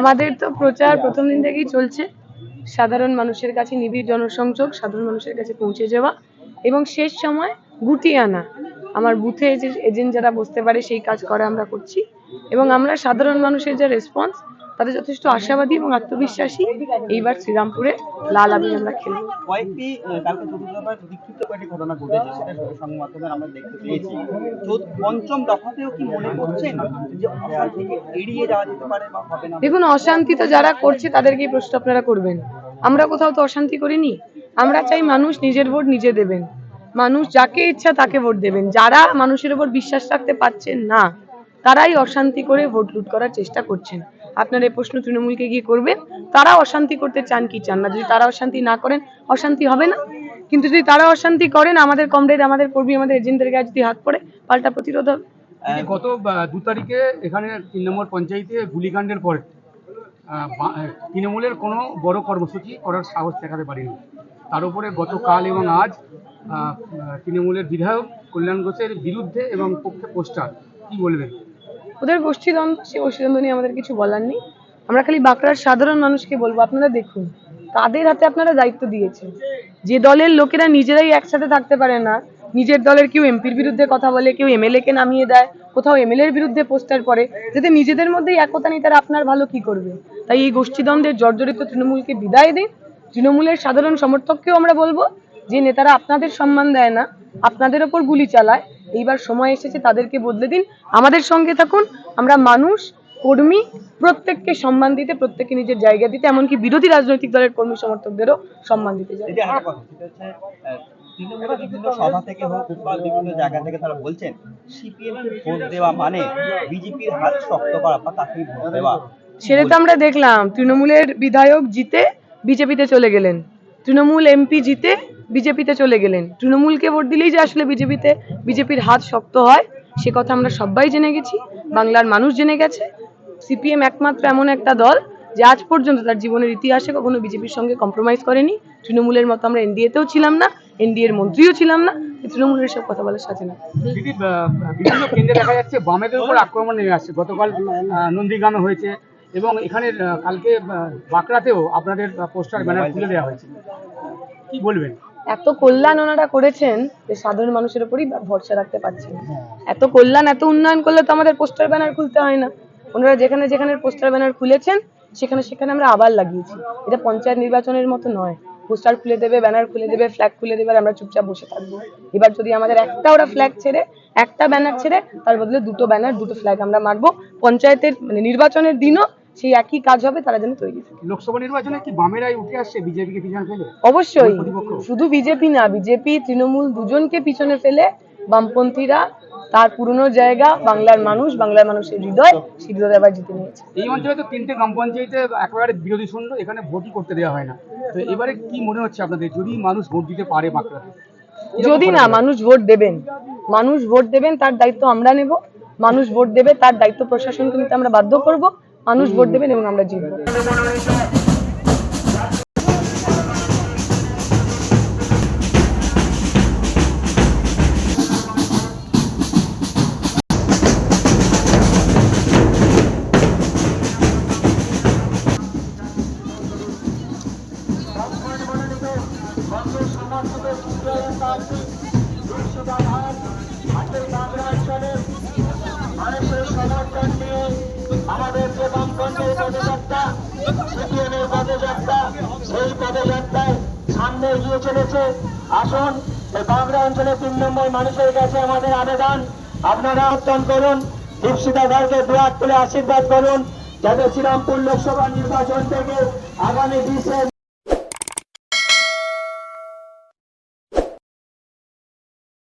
আমাদের তো প্রচার প্রথম দিন থেকেই চলছে। সাধারণ মানুষের কাছে নিবিড় জনসংযোগ, সাধারণ মানুষের কাছে পৌঁছে যাওয়া এবং শেষ সময় গুটিয়ে আনা। আমার বুথে এজেন্ট যারা বসতে পারে, সেই কাজ করে আমরা করছি। এবং আমরা সাধারণ মানুষের যে রেসপন্স তাদের যথেষ্ট আশাবাদী এবং আত্মবিশ্বাসী। এইবার শ্রীরামপুরে লাল আবির আমরা খেলব। কয়েকটি কালকে বিক্ষিপ্ত কয়েকটি ঘটনা ঘটেছে সেটা সংবাদ মাধ্যমে আমরা দেখতে পেয়েছি। পঞ্চম দফাতেও কি মনে করছেন যে এড়িয়ে যাওয়া যেতে পারে বা হবে না? দেখুন অশান্তি তো যারা করছে তাদেরকেই প্রশ্ন আপনারা করবেন। আমরা কোথাও তো অশান্তি করিনি। আমরা চাই মানুষ নিজের ভোট নিজে দেবেন। মানুষ যাকে ইচ্ছা তাকে ভোট দেবেন। যারা মানুষের উপর বিশ্বাস রাখতে পারছেন না তারাই অশান্তি করে ভোট লুট করার চেষ্টা করছেন। আপনার এই প্রশ্ন তৃণমূলকে গিয়ে করবেন, তারা অশান্তি করতে চান কি চান না? যদি তারা অশান্তি না করেন, অশান্তি হবে না। কিন্তু যদি তারা অশান্তি করেন, আমাদের কমরেড, আমাদের কর্মী, আমাদের এজেন্টদের গায়ে যদি হাত পড়ে, পাল্টা প্রতিরোধ হবে। গত দু তারিখে এখানে তিন নম্বর পঞ্চায়েতে গুলিকাণ্ডের পরে তৃণমূলের কোনো বড় কর্মসূচি করার সাহস দেখাতে পারেনি। তার উপরে গতকাল এবং আজ তৃণমূলের বিধায়ক কল্যাণ ঘোষের বিরুদ্ধে এবং পক্ষে পোস্টার। কি বলবেন? ওদের গোষ্ঠীদ্বন্দ্ব সে গোষ্ঠীদ্বন্দ্ব নিয়ে আমাদের কিছু বলার নেই। আমরা খালি বাঁকুড়ার সাধারণ মানুষকে বলব, আপনারা দেখুন, তাদের হাতে আপনারা দায়িত্ব দিয়েছেন। যে দলের লোকেরা নিজেরাই একসাথে থাকতে পারে না, নিজের দলের কেউ এমপির বিরুদ্ধে কথা বলে, কেউ এমএলএ কে নামিয়ে দেয়, কোথাও এমএলএ এর বিরুদ্ধে পোস্টার করে যাতে নিজেদের মধ্যেই একতা নেই, তারা আপনার ভালো কি করবে? তাই এই গোষ্ঠীদ্বন্দ্বের জর্জরিত তৃণমূলকে বিদায় দিন। তৃণমূলের সাধারণ সমর্থককেও আমরা বলব যে নেতারা আপনাদের সম্মান দেয় না আপনাদের ওপর গুলি চালায় এইবার সময় এসেছে তাদেরকে বদলে দিন। আমাদের সঙ্গে থাকুন আমরা মানুষ কর্মী প্রত্যেককে সম্মান দিতে প্রত্যেককে নিজের জায়গা দিতে এমনকি বিরোধী রাজনৈতিক দলের কর্মী সমর্থকদেরও সম্মান দিতে চাই। যদি একটা কথা সেটা হচ্ছে আহ, তৃণমূলের বিভিন্ন সভা থেকে হোক বা বিভিন্ন জায়গা থেকে তারা বলছেন সিপিএম ভোট দেওয়া মানে বিজেপির হাত শক্ত করা বা তাকেই ভোট দেওয়া। সেটা তো আমরা দেখলাম তৃণমূলের বিধায়ক জিতে বিজেপিতে চলে গেলেন। তৃণমূল এমপি জিতে বিজেপিতে চলে গেলেন। তৃণমূলকে ভোট দিলেই যে আসলে বিজেপিতে, বিজেপির হাত শক্ত হয়, সে কথা আমরা সবাই জেনে গেছি, বাংলার মানুষ জেনে গেছে। সিপিএম একমাত্র এমন একটা দল যে আজ পর্যন্ত তার জীবনের ইতিহাসে কখনো বিজেপির সঙ্গে কম্প্রোমাইজ করেনি। তৃণমূলের মতো আমরা এনডিএতেও ছিলাম না, এনডিএর মন্ত্রীও ছিলাম না তৃণমূলের সব কথা বলার সাথে না। বিভিন্ন কেন্দ্রে দেখা যাচ্ছে বামেদের উপর আক্রমণ নেমে আসছে। গতকাল নন্দীগ্রামে হয়েছে এবং এখানে কালকে বাঁকড়াতেও আপনাদের পোস্টার, ব্যানার খুলে দেওয়া হয়েছে। কি বলবেন? এত কল্যাণ ওনারা করেছেন যে সাধারণ মানুষের উপরই ভরসা রাখতে পারছেন এত কল্যাণ, এত উন্নয়ন করলে তো আমাদের পোস্টার ব্যানার খুলতে হয় না। ওনারা যেখানে যেখানে পোস্টার ব্যানার খুলেছেন, সেখানে সেখানে আমরা আবার লাগিয়েছি। এটা পঞ্চায়েত নির্বাচনের মতো নয়। পোস্টার খুলে দেবে, ব্যানার খুলে দেবে ফ্ল্যাগ খুলে দেবে, আর আমরা চুপচাপ বসে থাকব। এবার যদি আমাদের একটা ওরা ফ্ল্যাগ ছেড়ে, একটা ব্যানার ছেড়ে, তার বদলে দুটো ব্যানার, দুটো ফ্ল্যাগ আমরা মারবো। পঞ্চায়েতের মানে নির্বাচনের দিনও সেই একই কাজ হবে তারা যেন তৈরি লোকসভা নির্বাচনে কি বামেরাই উঠে আসছে বিজেপিকে পিছনে ফেলে? অবশ্যই। শুধু বিজেপি না বিজেপি তৃণমূল দুজনকে পিছনে ফেলে বামপন্থীরা তার পুরনো জায়গা বাংলার মানুষ বাংলার মানুষের হৃদয় হৃদয় আবার জিতে নিয়েছে। এই অঞ্চলে তো তিনটে গ্রাম পঞ্চায়েতে একেবারে বিরোধী শূন্য এখানে ভোটই করতে দেওয়া হয় না। তো এবারে কি মনে হচ্ছে আপনাদের? যদি মানুষ ভোট দিতে পারে বাঁকড়াতে যদি না মানুষ ভোট দেবেন। মানুষ ভোট দেবেন তার দায়িত্ব আমরা নেব। মানুষ ভোট দেবে তার দায়িত্ব প্রশাসনকে নিতে আমরা বাধ্য করব। মানুষ ভোট দেবেন এবং আমরা জিতবো। আমাদের যে বামপন্থের পদযাত্রা সিপিএমের পদযাত্রা, সেই পদযাত্রায় সামনে এগিয়ে চলেছে। আসুন বাংলা অঞ্চলের তিন নম্বর মানুষের কাছে আমাদের আবেদন। আপনারা আহ্বান করুন দীপশিতা ধরকে দুয়ার তুলে আশীর্বাদ করুন। যাতে শ্রীরামপুর লোকসভা নির্বাচন থেকে আগামী বিশে